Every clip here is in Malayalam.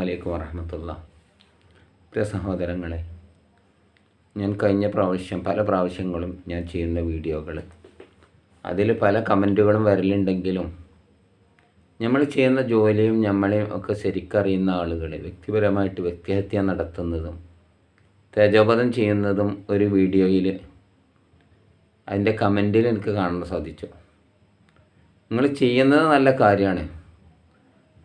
അലൈക്കും വറഹമത്തുള്ള. പ്രിയ സഹോദരങ്ങളെ ഞാൻ കഴിഞ്ഞ പ്രാവശ്യം പല പ്രാവശ്യങ്ങളും ഞാൻ ചെയ്യുന്ന വീഡിയോകൾ അതിൽ പല കമന്റുകളും വരലുണ്ടെങ്കിലും നമ്മൾ ചെയ്യുന്ന ജോലിയും നമ്മളെയും ഒക്കെ ശരിക്കറിയുന്ന ആളുകൾ വ്യക്തിപരമായിട്ട് വ്യക്തിഹത്യ നടത്തുന്നതും തേജോപതം ചെയ്യുന്നതും ഒരു വീഡിയോയിൽ അതിന്റെ കമന്റിൽ എനിക്ക് കാണാൻ സാധിച്ചു. നിങ്ങൾ ചെയ്യുന്നത് നല്ല കാര്യമാണ്.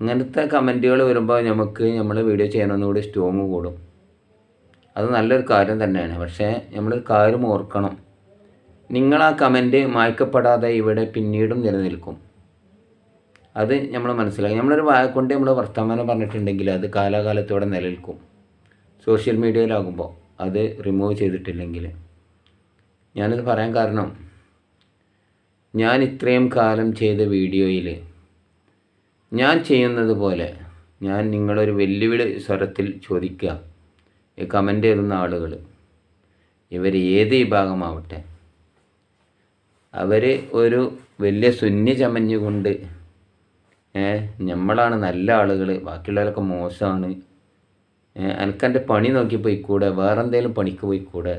ഇങ്ങനത്തെ കമന്റുകൾ വരുമ്പോൾ നമുക്ക് നമ്മൾ വീഡിയോ ചെയ്യണമെന്നുകൂടി സ്റ്റോങ് കൂടും. അത് നല്ലൊരു കാര്യം തന്നെയാണ്. പക്ഷേ നമ്മൾ കാര്യം ഓർക്കണം. നിങ്ങൾ ആ കമന്റ് മായ്ക്കപ്പെടാതെ ഇവിടെ പിന്നീടും നിലനിൽക്കും. അത് നമ്മൾ മനസ്സിലാക്കി. നമ്മളൊരു കൊണ്ട് നമ്മൾ വർത്തമാനം പറഞ്ഞിട്ടുണ്ടെങ്കിൽ അത് കാലാകാലത്തോടെ നിലനിൽക്കും. സോഷ്യൽ മീഡിയയിലാകുമ്പോൾ അത് റിമൂവ് ചെയ്തിട്ടില്ലെങ്കിൽ. ഞാനത് പറയാൻ കാരണം ഞാൻ ഇത്രയും കാലം ചെയ്ത വീഡിയോയിൽ ഞാൻ ചെയ്യുന്നത് പോലെ ഞാൻ നിങ്ങളൊരു വെല്ലുവിളി സ്വരത്തിൽ ചോദിക്കുക. ഈ കമന്റ് എഴുതുന്ന ആളുകൾ ഇവർ ഏത് വിഭാഗമാവട്ടെ. അവർ ഒരു വലിയ സുന്നി ചമഞ്ഞുകൊണ്ട് നമ്മളാണ് നല്ല ആളുകൾ ബാക്കിയുള്ളവരൊക്കെ മോശമാണ്. എനിക്കെന്റെ പണി നോക്കി പോയിക്കൂടെ? വേറെ എന്തെങ്കിലും പണിക്ക് പോയിക്കൂടെ?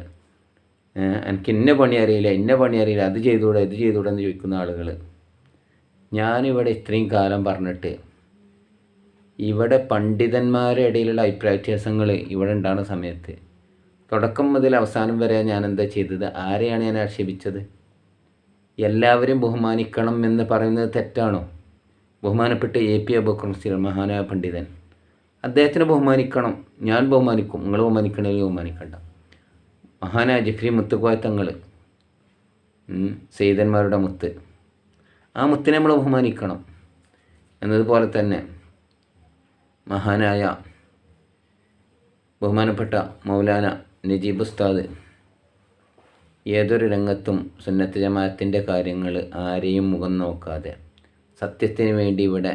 എനിക്ക് ഇന്ന പണി അറിയില്ല ഇന്ന പണി അറിയില്ല അത് ചെയ്തുകൂടെ ഇത് ചെയ്തുകൂടെ എന്ന് ചോദിക്കുന്ന ആളുകൾ ഞാനിവിടെ ഇത്രയും കാലം പറഞ്ഞിട്ട് ഇവിടെ പണ്ഡിതന്മാരുടെ ഇടയിലുള്ള അഭിപ്രായ വ്യത്യാസങ്ങൾ ഇവിടെ ഉണ്ടാകുന്ന സമയത്ത് തുടക്കം മുതൽ അവസാനം വരെ ഞാൻ എന്താ ചെയ്തത്? ആരെയാണ് ഞാൻ ആക്ഷേപിച്ചത്? എല്ലാവരും ബഹുമാനിക്കണം എന്ന് പറയുന്നത് തെറ്റാണോ? ബഹുമാനപ്പെട്ട എ പി അബുക്കർ മഹാനായ പണ്ഡിതൻ. അദ്ദേഹത്തിനെ ബഹുമാനിക്കണം. ഞാൻ ബഹുമാനിക്കും. നിങ്ങൾ ബഹുമാനിക്കണമെങ്കിൽ ബഹുമാനിക്കണ്ട. മഹാനായ ജിഫ്രി മുത്തുക്കോയത്തങ്ങൾ സെയ്തന്മാരുടെ മുത്ത്. ആ മുത്തിനെ നമ്മൾ ബഹുമാനിക്കണം എന്നതുപോലെ തന്നെ മഹാനായ ബഹുമാനപ്പെട്ട മൗലാന നജീബ് ഉസ്താദ് ഏതൊരു രംഗത്തും സുന്നത്ത് ജമാഅത്തിന്റെ കാര്യങ്ങൾ ആരെയും മുഖം നോക്കാതെ സത്യത്തിന് വേണ്ടി ഇവിടെ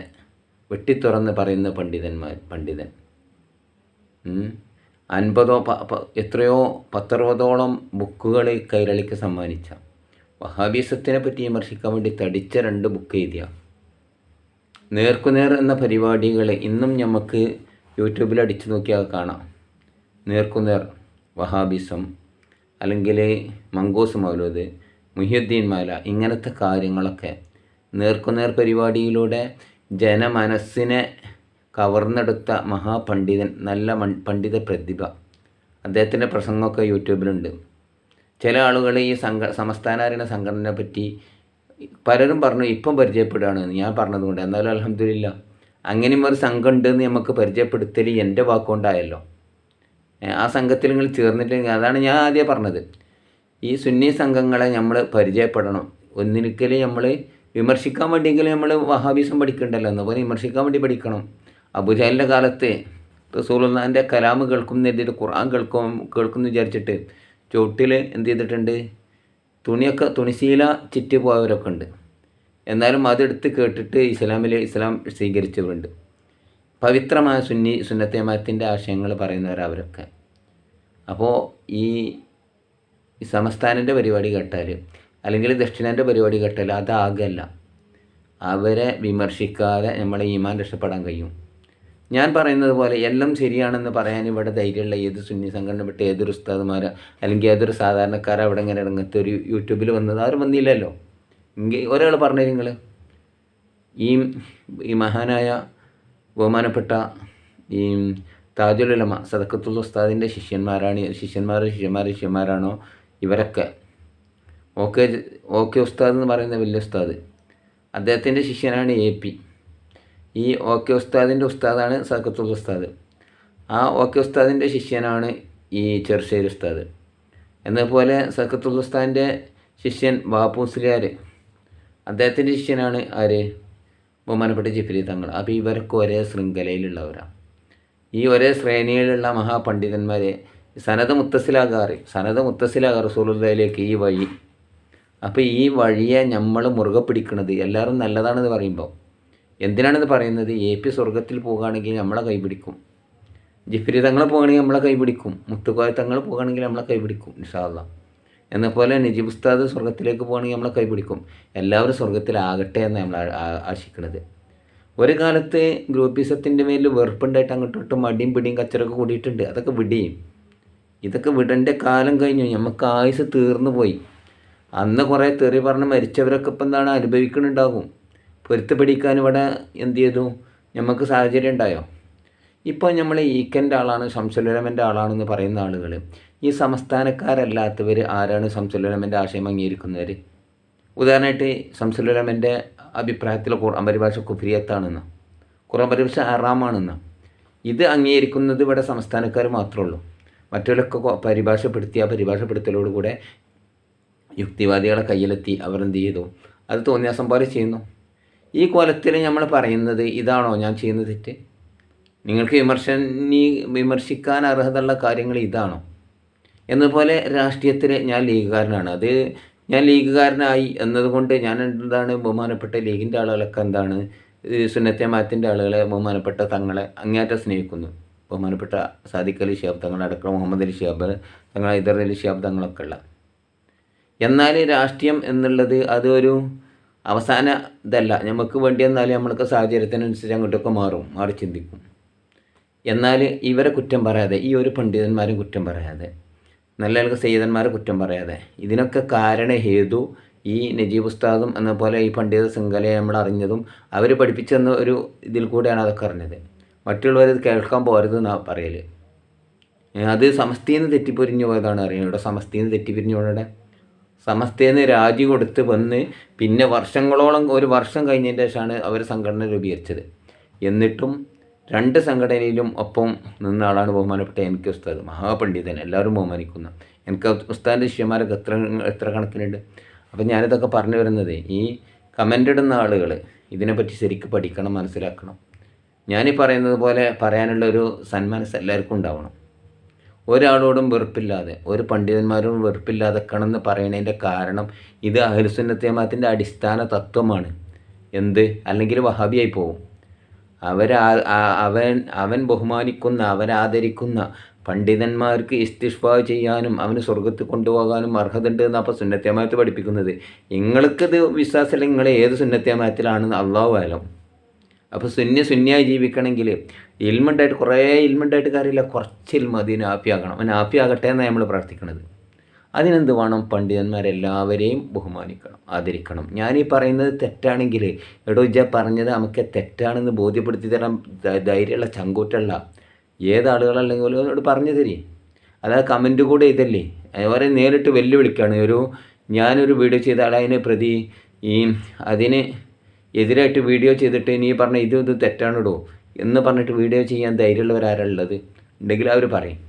വെട്ടിത്തുറന്ന് പറയുന്ന പണ്ഡിതന്മാർ പണ്ഡിതൻ. അൻപതോ എത്രയോ പത്തറുപതോളം ബുക്കുകൾ കൈരളിക്ക് സമ്മാനിച്ച വഹാബീസത്തിനെ പറ്റി വിമർശിക്കാൻ വേണ്ടി തടിച്ച രണ്ട് ബുക്ക് എഴുതിയ. നേർക്കുനേർ എന്ന പരിപാടികൾ ഇന്നും നമുക്ക് യൂട്യൂബിൽ അടിച്ചു നോക്കിയാൽ കാണാം. നേർക്കുനേർ വഹാബിസം അല്ലെങ്കിൽ മങ്കോസ് മൗലൂദ് മുഹ്യുദ്ദീൻ മാല ഇങ്ങനത്തെ കാര്യങ്ങളൊക്കെ നേർക്കുനേർ പരിപാടിയിലൂടെ ജനമനസ്സിനെ കവർന്നെടുത്ത മഹാപണ്ഡിതൻ നല്ല പണ്ഡിത പ്രതിഭ. അദ്ദേഹത്തിന്റെ പ്രസംഗമൊക്കെ യൂട്യൂബിലുണ്ട്. ചില ആളുകൾ ഈ സംഘ സമസ്ഥാനാരണ സംഘടനയെ പറ്റി പലരും പറഞ്ഞു ഇപ്പം പരിചയപ്പെടുകയാണ് ഞാൻ പറഞ്ഞതുകൊണ്ട് എന്നാലും അലഹമില്ല അങ്ങനെയും ഒരു സംഘം ഉണ്ടെന്ന് നമുക്ക് പരിചയപ്പെടുത്തൽ എന്റെ വാക്കുകൊണ്ടായല്ലോ. ആ സംഘത്തിൽ നിങ്ങൾ ചേർന്നിട്ടുണ്ടെങ്കിൽ അതാണ് ഞാൻ ആദ്യം പറഞ്ഞത്. ഈ സുന്നി സംഘങ്ങളെ നമ്മൾ പരിചയപ്പെടണം. ഒന്നിരിക്കൽ നമ്മൾ വിമർശിക്കാൻ വേണ്ടിയെങ്കിലും നമ്മൾ വഹാബീസം പഠിക്കണ്ടല്ലോ. എന്നുപോലെ വിമർശിക്കാൻ വേണ്ടി പഠിക്കണം. അബുജാലിന്റെ കാലത്ത് റസൂലുള്ളാന്റെ കലാമ് കേൾക്കുന്നതിൽ ഖുർആൻ കേൾക്കും കേൾക്കുമെന്ന് വിചാരിച്ചിട്ട് ചുവട്ടിൽ എന്ത് ചെയ്തിട്ടുണ്ട്? തുണിയൊക്കെ തുണിശീല ചുറ്റി പോയവരൊക്കെ ഉണ്ട്. എന്നാലും അതെടുത്ത് കേട്ടിട്ട് ഇസ്ലാമിൽ ഇസ്ലാം സ്വീകരിച്ചവരുണ്ട്. പവിത്രമായ സുന്നി സുന്നത്തേമാരത്തിന്റെ ആശയങ്ങൾ പറയുന്നവരവരൊക്കെ അപ്പോൾ ഈ സമസ്ഥാനന്റെ പരിപാടി കേട്ടാൽ അല്ലെങ്കിൽ ദക്ഷിണേന്റെ പരിപാടി കേട്ടാൽ അതാകല്ല. അവരെ വിമർശിക്കാതെ നമ്മളെ ഈമാൻ രക്ഷപ്പെടാൻ കഴിയും. ഞാൻ പറയുന്നത് പോലെ എല്ലാം ശരിയാണെന്ന് പറയാൻ ഇവിടെ ധൈര്യമുള്ള ഏത് സുന്നി സംഘടന വിട്ട് ഏതൊരു ഉസ്താദുമാർ അല്ലെങ്കിൽ ഏതൊരു സാധാരണക്കാർ അവിടെ ഇങ്ങനെ ഇറങ്ങത്തെ ഒരു യൂട്യൂബിൽ വന്നത് ആരും വന്നില്ലല്ലോ. എങ്കിൽ ഒരാൾ പറഞ്ഞു നിങ്ങൾ ഈ ഈ മഹാനായ ബഹുമാനപ്പെട്ട ഈ താജുലമ സദക്കത്തുൽ ഉസ്താദിന്റെ ശിഷ്യന്മാരാണ് ശിഷ്യന്മാർ ശിഷ്യന്മാർ ശിഷ്യന്മാരാണോ ഇവരൊക്കെ. ഓക്കെ ഓക്കെ ഉസ്താദ് എന്ന് പറയുന്ന വലിയ ഉസ്താദ്. അദ്ദേഹത്തിന്റെ ശിഷ്യനാണ് എ പി. ഈ ഓക്കെ ഉസ്താദിന്റെ ഉസ്താദാണ് സക്കത്തുൽ ഉസ്താദ്. ആ ഓക്കെ ഉസ്താദിന്റെ ശിഷ്യനാണ് ഈ ചെറുശ്ശേരി ഉസ്താദ്. എന്നതുപോലെ സക്കത്തുൽ ഉസ്താദിന്റെ ശിഷ്യൻ ബാപ്പുസ്ലിയാർ അദ്ദേഹത്തിന്റെ ശിഷ്യനാണ് ആര്? ബഹുമാനപ്പെട്ട ജിഫ്രി തങ്ങൾ. അപ്പോൾ ഇവരൊക്കെ ഒരേ ശൃംഖലയിലുള്ളവരാണ്. ഈ ഒരേ ശ്രേണിയിലുള്ള മഹാപണ്ഡിതന്മാരെ സനത മുത്തസിലാകാറ്. സനത മുത്തസിലാകാറ് റസൂലുള്ളയിലേക്ക് ഈ വഴി. അപ്പോൾ ഈ വഴിയെ നമ്മൾ മുറുകെ പിടിക്കുന്നത് എല്ലാവരും നല്ലതാണെന്ന് പറയുമ്പോൾ എന്തിനാണിത് പറയുന്നത്? എ പി സ്വർഗത്തിൽ പോകുകയാണെങ്കിൽ നമ്മളെ കൈപിടിക്കും. ജിഫ്രി തങ്ങൾ പോകുകയാണെങ്കിൽ നമ്മളെ കൈപിടിക്കും. മുത്തുക്കോയ തങ്ങൾ പോകുകയാണെങ്കിൽ നമ്മളെ കൈപിടിക്കും നിഷാദ എന്നപോലെ നജീബ് ഉസ്താദ് സ്വർഗത്തിലേക്ക് പോകുകയാണെങ്കിൽ നമ്മളെ കൈപിടിക്കും. എല്ലാവരും സ്വർഗത്തിലാകട്ടെ എന്ന് നമ്മൾ ആശിക്കുന്നത് ഒരു കാലത്ത് ഗ്രൂപ്പിസത്തിന്റെ മേലിൽ വെറുപ്പുണ്ടായിട്ട് അങ്ങോട്ടും ഇട്ടും മടിയും പിടിയും കച്ചറൊക്കെ കൂടിയിട്ടുണ്ട്. അതൊക്കെ വിടിയും. ഇതൊക്കെ വിടേണ്ട കാലം കഴിഞ്ഞു. നമുക്ക് ആയുസ് തീർന്നു പോയി. അന്ന് കുറേ തെറി പറഞ്ഞ് മരിച്ചവരൊക്കെ ഇപ്പം എന്താണ് അനുഭവിക്കുന്നുണ്ടാകും. പൊരുത്തപ്പെടിക്കാൻ ഇവിടെ എന്ത് ചെയ്തു? നമുക്ക് സാഹചര്യം ഉണ്ടായോ? ഇപ്പോൾ നമ്മൾ ഈക്കന്റെ ആളാണ് ശംസുലരമന്റെ ആളാണെന്ന് പറയുന്ന ആളുകൾ. ഈ സംസ്ഥാനക്കാരല്ലാത്തവർ ആരാണ് ശംസുലരമന്റെ ആശയം അംഗീകരിക്കുന്നവർ ഉദാഹരണമായിട്ട് ശംസുലരമന്റെ അഭിപ്രായത്തിൽ ഖുർആൻ കുഫിരിയത്താണെന്ന് ഖുർആൻ പരിഭാഷ അറാമാണെന്ന് ഇത് അംഗീകരിക്കുന്നത് ഇവിടെ സംസ്ഥാനക്കാർ മാത്രമേ ഉള്ളൂ. മറ്റുള്ളവരൊക്കെ കൊ- പരിഭാഷപ്പെടുത്തി ആ പരിഭാഷപ്പെടുത്തലോടുകൂടെ യുക്തിവാദികളെ കയ്യിലെത്തി അവർ ചെയ്തു? അത് തോന്നിയാസം പോലെ ചെയ്യുന്നു. ഈ കോലത്തിൽ നമ്മൾ പറയുന്നത് ഇതാണോ ഞാൻ ചെയ്യുന്ന തെറ്റ്? നിങ്ങൾക്ക് വിമർശനി വിമർശിക്കാൻ അർഹതയുള്ള കാര്യങ്ങൾ ഇതാണോ? എന്നതുപോലെ രാഷ്ട്രീയത്തിൽ ഞാൻ ലീഗുകാരനാണ്. അത് ഞാൻ ലീഗുകാരനായി എന്നതുകൊണ്ട് ഞാൻ എന്താണ് ബഹുമാനപ്പെട്ട ലീഗിന്റെ ആളുകളൊക്കെ എന്താണ്? സുന്നത്തെ മാത്തിന്റെ ആളുകളെ ബഹുമാനപ്പെട്ട തങ്ങളെ അങ്ങേറ്റം സ്നേഹിക്കുന്നു. ബഹുമാനപ്പെട്ട സാദിഖ് അലി ഷിഹാബ് തങ്ങളടക്കം മുഹമ്മദ് അലി ഷിഹാബ് തങ്ങളെ ഇതർ അലി ഷിഹാബ് തങ്ങളൊക്കെ ഉള്ള എന്നാൽ രാഷ്ട്രീയം എന്നുള്ളത് അതൊരു അവസാന ഇതല്ല നമുക്ക് വേണ്ടി എന്നാൽ നമ്മൾക്ക് സാഹചര്യത്തിനനുസരിച്ച് അങ്ങോട്ടൊക്കെ മാറും മാറി ചിന്തിക്കും. എന്നാൽ ഇവരെ കുറ്റം പറയാതെ ഈ ഒരു പണ്ഡിതന്മാരും കുറ്റം പറയാതെ നല്ല നല്ല സെയ്തന്മാരെ കുറ്റം പറയാതെ ഇതിനൊക്കെ കാരണ ഹേതു ഈ നജീബ് ഉസ്താദും എന്നപോലെ ഈ പണ്ഡിത ശൃംഖലയെ നമ്മൾ അറിഞ്ഞതും അവർ പഠിപ്പിച്ചെന്ന ഒരു ഇതിൽ കൂടെയാണ് അതൊക്കെ അറിഞ്ഞത്. മറ്റുള്ളവർ ഇത് കേൾക്കാൻ പോരുതെന്നാണ് പറയൽ അത് സമസ്തീന്ന് തെറ്റിപ്പൊരിഞ്ഞു പോയതാണ് അറിയുന്നത് ഇവിടെ സമസ്തീന്ന് തെറ്റിപ്പിരിഞ്ഞു പോയവിടെ സമസ്തേന്ന് രാജി കൊടുത്ത് വന്ന് പിന്നെ വർഷങ്ങളോളം ഒരു വർഷം കഴിഞ്ഞതിന്റെ ശേഷമാണ് അവർ സംഘടന രൂപീകരിച്ചത്. എന്നിട്ടും രണ്ട് സംഘടനയിലും ഒപ്പം നിന്ന ആളാണ് ബഹുമാനപ്പെട്ട എൻ കെ ഉസ്താദ്. മഹാപണ്ഡിതൻ എല്ലാവരും ബഹുമാനിക്കുന്ന. എൻ കെ ഉസ്താദിന്റെ ശിഷ്യന്മാരൊക്കെ എത്ര എത്ര കണക്കിനുണ്ട്? അപ്പം ഞാനിതൊക്കെ പറഞ്ഞു വരുന്നത് ഈ കമന്റ് ഇടുന്ന ആളുകൾ ഇതിനെപ്പറ്റി ശരിക്കും പഠിക്കണം മനസ്സിലാക്കണം. ഞാനീ പറയുന്നത് പോലെ പറയാനുള്ള ഒരു സന്മനസ് എല്ലാവർക്കും ഉണ്ടാവണം. ഒരാളോടും വെറുപ്പില്ലാതെ ഒരു പണ്ഡിതന്മാരോടും വെറുപ്പില്ലാതെ കണമെന്ന് പറയുന്നതിന്റെ കാരണം ഇത് അഹ്ലുസുന്നത്തേമാത്തിന്റെ അടിസ്ഥാന തത്വമാണ്. എന്ത്? അല്ലെങ്കിൽ വഹാബിയായി പോകും അവരാ അവൻ അവൻ ബഹുമാനിക്കുന്ന അവരാദരിക്കുന്ന പണ്ഡിതന്മാർക്ക് ഇസ്തിഷ്ഫാ ചെയ്യാനും അവന് സ്വർഗത്ത് കൊണ്ടുപോകാനും അർഹതയുണ്ട് എന്നാണ് അപ്പോൾ സുന്നത്തേമാത്ത് പഠിപ്പിക്കുന്നത്. നിങ്ങൾക്കത് വിശ്വാസമില്ല നിങ്ങൾ ഏത് സുന്നത്തേമാത്തിലാണെന്ന് അള്ളാഹു ആലം. അപ്പോൾ സുന്യ സുന്യായി ജീവിക്കണമെങ്കിൽ ഇൽമുണ്ടായിട്ട് കുറേ ഇൽമുണ്ടായിട്ട് കാര്യമില്ല. കുറച്ച് ഇൽമ അതിന് ആപ്പിയാകണം. അവൻ ആപ്പിയാകട്ടെ എന്നാണ് നമ്മൾ പ്രാർത്ഥിക്കുന്നത്. അതിനെന്ത് വേണം? പണ്ഡിതന്മാരെല്ലാവരെയും ബഹുമാനിക്കണം ആദരിക്കണം. ഞാനീ പറയുന്നത് തെറ്റാണെങ്കിൽ എടോ ഇജ പറഞ്ഞത് നമുക്ക് തെറ്റാണെന്ന് ബോധ്യപ്പെടുത്തി തരാൻ ധൈര്യമുള്ള ചങ്കൂറ്റുള്ള ഏതാളുകളല്ലെങ്കിൽ എന്നോട് പറഞ്ഞു തരി അതായത് കമന്റ് കൂടെ ഇതല്ലേ. അവരെ നേരിട്ട് വെല്ലുവിളിക്കുകയാണ് ഒരു ഞാനൊരു വീഡിയോ ചെയ്ത ആളതിനെ പ്രതി ഈ അതിന് എതിരായിട്ട് വീഡിയോ ചെയ്തിട്ട് നീ പറഞ്ഞ ഇത് ഇത് തെറ്റാണിടോ എന്ന് പറഞ്ഞിട്ട് വീഡിയോ ചെയ്യാൻ ധൈര്യമുള്ളവരാരുള്ളത് ഉണ്ടെങ്കിൽ അവർ പറയും.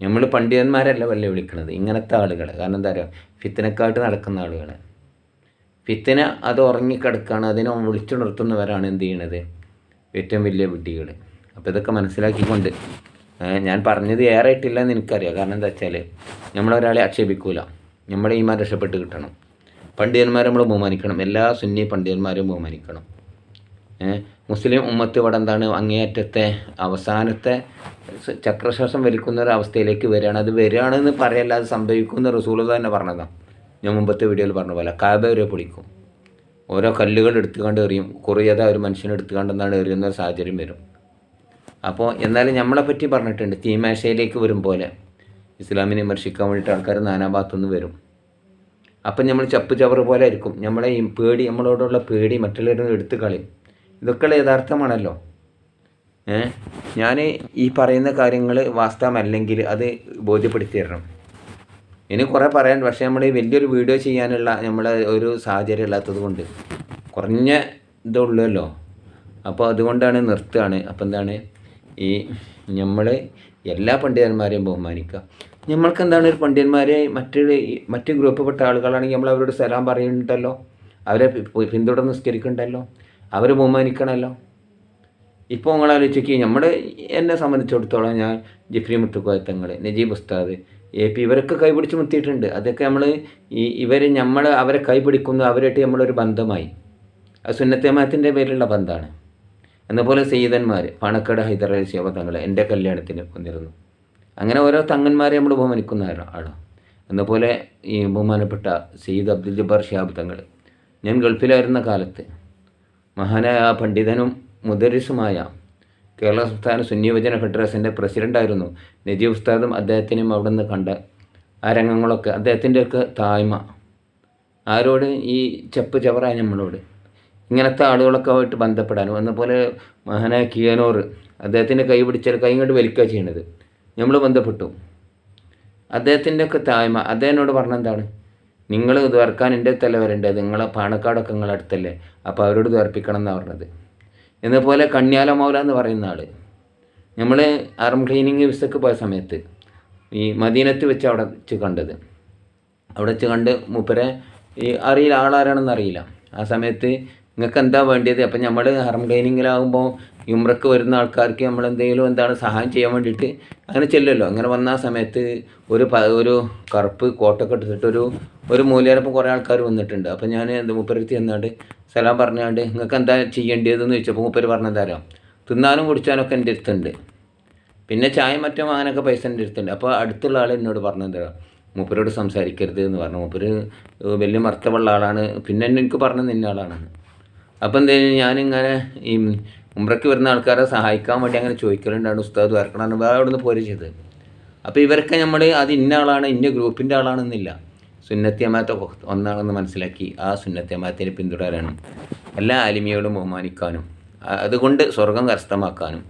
നമ്മൾ പണ്ഡിതന്മാരല്ല വല്ല വിളിക്കുന്നത് ഇങ്ങനത്തെ ആളുകൾ കാരണം എന്താ പറയുക ഫിത്തനക്കാട്ട് നടക്കുന്ന ആളുകൾ ഫിത്തന അത് ഉറങ്ങിക്കിടക്കുകയാണ് അതിനെ വിളിച്ചുണർത്തുന്നവരാണ് എന്ത് ചെയ്യണത്? ഏറ്റവും വലിയ വിഡ്ഢികൾ അപ്പോൾ ഇതൊക്കെ മനസ്സിലാക്കിക്കൊണ്ട് ഞാൻ പറഞ്ഞത് ഏറെ ഇട്ടില്ല എന്ന് എനിക്കറിയാം. കാരണം എന്താ വെച്ചാൽ നമ്മളൊരാളെ ആക്ഷേപിക്കൂല. നമ്മുടെ ഈമാൻ രക്ഷപ്പെട്ട് കിട്ടണം. പണ്ഡിതന്മാരെ നമ്മൾ ബഹുമാനിക്കണം. എല്ലാ സുന്നി പണ്ഡിതന്മാരെയും ബഹുമാനിക്കണം. മുസ്ലിം ഉമ്മത്ത് ഇവിടെ എന്താണ് അങ്ങേയറ്റത്തെ അവസാനത്തെ ചക്രശ്വാസം വലിക്കുന്ന ഒരു അവസ്ഥയിലേക്ക് വരികയാണ്. അത് വരികയാണെന്ന് പറയല്ല അത് സംഭവിക്കുന്ന റസൂൽ തന്നെ പറഞ്ഞതാണ് ഞാൻ മുമ്പത്തെ വീഡിയോയിൽ പറഞ്ഞ പോലെ കാബ വരെ പൊളിക്കും ഓരോ കല്ലുകൾ എടുത്തുകൊണ്ട് എറിയും. കുറേതാ ഒരു മനുഷ്യനെ എടുത്തുകൊണ്ട് എന്താണ് എറിയുന്ന ഒരു സാഹചര്യം വരും. അപ്പോൾ എന്നാലും നമ്മളെ പറ്റി പറഞ്ഞിട്ടുണ്ട്. തീമേശയിലേക്ക് വരും പോലെ ഇസ്ലാമിനെ വിമർശിക്കാൻ വേണ്ടിയിട്ട് ആൾക്കാർ നാനാഭാഗത്തുനിന്ന് വരും. അപ്പം നമ്മൾ ചപ്പ് ചവറ് പോലെ ആയിരിക്കും. നമ്മളെ ഈ പേടി നമ്മളോടുള്ള പേടി മറ്റുള്ളവരും എടുത്തു കളയും. ഇതൊക്കെയുള്ള യഥാർത്ഥമാണല്ലോ. ഏ? ഞാൻ ഈ പറയുന്ന കാര്യങ്ങൾ വാസ്തവമല്ലെങ്കിൽ അത് ബോധ്യപ്പെടുത്തി തരണം. ഇനി കുറേ പറയാൻ പക്ഷേ നമ്മൾ വലിയൊരു വീഡിയോ ചെയ്യാനുള്ള നമ്മളെ ഒരു സാഹചര്യം ഇല്ലാത്തത് കൊണ്ട്. കുറഞ്ഞ ഇതുള്ളല്ലോ അപ്പോൾ അതുകൊണ്ടാണ് നിർത്തുകയാണ്. അപ്പോൾ എന്താണ്? ഈ നമ്മൾ എല്ലാ പണ്ഡിതന്മാരെയും ബഹുമാനിക്കുക. നമ്മൾക്ക് എന്താണ് ഒരു പണ്ഡിതന്മാരെ മറ്റൊരു മറ്റ് ഗ്രൂപ്പിൽപ്പെട്ട ആളുകളാണെങ്കിൽ നമ്മൾ അവരോട് സലാം പറയുന്നുണ്ടല്ലോ. അവരെ പിന്തുടർന്ന് നിസ്കരിക്കണ്ടല്ലോ. അവരെ ബഹുമാനിക്കണമല്ലോ ഇപ്പോൾ നിങ്ങൾ ആലോചിക്കുക നമ്മുടെ എന്നെ സംബന്ധിച്ചിടത്തോളം ഞാൻ ജിഫ്രി മുത്തുക്കോയത്തങ്ങൾ നജീബ് ഉസ്താദ് എ പി ഇവരൊക്കെ കൈപിടിച്ച് മുത്തിയിട്ടുണ്ട്. അതൊക്കെ നമ്മൾ ഈ ഇവർ നമ്മൾ അവരെ കൈപിടിക്കുന്നു അവരായിട്ട് നമ്മളൊരു ബന്ധമായി. അത് സുന്നത്തേമാത്തിന്റെ പേരിലുള്ള ബന്ധമാണ് എന്നപോലെ സെയ്തന്മാർ പണക്കട ഹൈദർ അലി ശിവ തങ്ങൾ എന്റെ കല്യാണത്തിന് വന്നിരുന്നു. അങ്ങനെ ഓരോ തങ്ങന്മാരെ നമ്മൾ ബഹുമാനിക്കുന്ന ആളാ- ആളാണ് എന്നപോലെ ഈ ബഹുമാനപ്പെട്ട സയ്യിദ് അബ്ദുൽ ജബ്ബാർ ഷിഹാബ് തങ്ങൾ. ഞാൻ ഗൾഫിലായിരുന്ന കാലത്ത് മഹാനായ പണ്ഡിതനും മുദരിസുമായ കേരള സംസ്ഥാന സുന്നി യുവജന ഫെഡറേഷന്റെ പ്രസിഡന്റായിരുന്നു നജീബ് ഉസ്താദും അദ്ദേഹത്തിനും അവിടെ നിന്ന് കണ്ട ആ രംഗങ്ങളൊക്കെ അദ്ദേഹത്തിന്റെയൊക്കെ തായ്മ. ആരോട് ഈ ചെപ്പ് ചവറായ നമ്മളോട്? ഇങ്ങനത്തെ ആളുകളൊക്കെ ആയിട്ട് ബന്ധപ്പെടാനും എന്നപോലെ മഹാനായ കിയനോർ അദ്ദേഹത്തിന്റെ കൈ പിടിച്ചാൽ കൈ കൊണ്ട് വലിക്കുക ചെയ്യണത്. നമ്മൾ ബന്ധപ്പെട്ടു. അദ്ദേഹത്തിന്റെ ഒക്കെ തായ്മ അദ്ദേഹത്തിനോട് പറഞ്ഞെന്താണ്? നിങ്ങൾ ദ്വാർക്കാൻ എന്റെ തല വരേണ്ടത് നിങ്ങളെ പാണക്കാടൊക്കെ നിങ്ങളെ അടുത്തല്ലേ? അപ്പോൾ അവരോട് ദ്വാർപ്പിക്കണം എന്നാണ് പറഞ്ഞത്. എന്നപോലെ കണ്യാല മൗല എന്ന് പറയുന്ന ആൾ നമ്മൾ ആർം ക്ലീനിങ് വിസക്ക് പോയ സമയത്ത് ഈ മദീനത്ത് വെച്ച് അവിടെ വെച്ച് കണ്ടത്. അവിടെ വെച്ച് കണ്ട് മൂപ്പരെ ഈ അറിയില്ല ആളാരാണെന്ന് അറിയില്ല. ആ സമയത്ത് നിങ്ങൾക്ക് എന്താ വേണ്ടിയത്? അപ്പം നമ്മൾ ഹറം ക്ലീനിങ്ങിലാകുമ്പോൾ യുമ്രക്ക് വരുന്ന ആൾക്കാർക്ക് നമ്മൾ എന്തെങ്കിലും എന്താണ് സഹായം ചെയ്യാൻ വേണ്ടിയിട്ട് അങ്ങനെ ചെല്ലുമല്ലോ. അങ്ങനെ വന്ന ആ സമയത്ത് ഒരു പ ഒരു കറുപ്പ് കോട്ടൊക്കെ എടുത്തിട്ട് ഒരു ഒരു മൂലയരപ്പം കുറേ ആൾക്കാർ വന്നിട്ടുണ്ട്. അപ്പോൾ ഞാൻ എന്താ മുപ്പരത്തി എന്നാണ്ട് സലാം പറഞ്ഞാണ്ട് നിങ്ങൾക്ക് എന്താ ചെയ്യേണ്ടതെന്ന് ചോദിച്ചപ്പോൾ മൂപ്പര് പറഞ്ഞതാരോ തിന്നാനും കുടിച്ചാനൊക്കെ എന്റെ അടുത്തുണ്ട്. പിന്നെ ചായ മറ്റോ വാങ്ങാനൊക്കെ പൈസ എന്റെ അടുത്തുണ്ട്. അപ്പോൾ അടുത്തുള്ള ആൾ എന്നോട് പറഞ്ഞെന്താ മൂപ്പരോട് സംസാരിക്കരുത് എന്ന് പറഞ്ഞു. മൂപ്പര് വലിയ മർത്തമുള്ള ആളാണ്. പിന്നെ എന്നെ എനിക്ക് പറഞ്ഞത് നിന്ന ആളാണ് അപ്പോൾ എന്താ ഞാനിങ്ങനെ ഈ ഉമ്രയ്ക്ക് വരുന്ന ആൾക്കാരെ സഹായിക്കാൻ വേണ്ടി അങ്ങനെ ചോദിക്കലുണ്ടാണ് ഉസ്താദ് വരക്കണം വേറെ അവിടെ നിന്ന് പോരെ ചെയ്തത്? അപ്പോൾ ഇവരൊക്കെ നമ്മൾ അത് ഇന്ന ആളാണ് ഇന്ന ഗ്രൂപ്പിന്റെ ആളാണെന്നില്ല. സുന്നത്യമാത്ത ഒന്നാണെന്ന് മനസ്സിലാക്കി ആ സുന്നത്യമാത്തിനെ പിന്തുടരാനും എല്ലാ ആലിമിയോടും ബഹുമാനിക്കാനും അതുകൊണ്ട് സ്വർഗം കരസ്ഥമാക്കാനും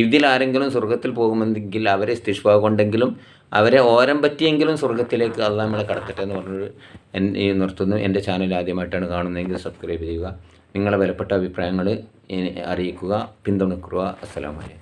ഇതിൽ ആരെങ്കിലും സ്വർഗത്തിൽ പോകുമെങ്കിൽ അവരെ ഇസ്തിഷ്ഫ കൊണ്ടെങ്കിലും അവരെ ഓരം പറ്റിയെങ്കിലും സ്വർഗത്തിലേക്ക് അത് നമ്മളെ കടത്തട്ടെ എന്ന് പറഞ്ഞൊരു നിർത്തുന്നു. എന്റെ ചാനൽ ആദ്യമായിട്ടാണ് കാണുന്നതെങ്കിൽ സബ്സ്ക്രൈബ് ചെയ്യുക. നിങ്ങളെ വിലപ്പെട്ട അഭിപ്രായങ്ങൾ അറിയിക്കുക പിന്തുണക്കുക അസ്സലാമലൈക്കും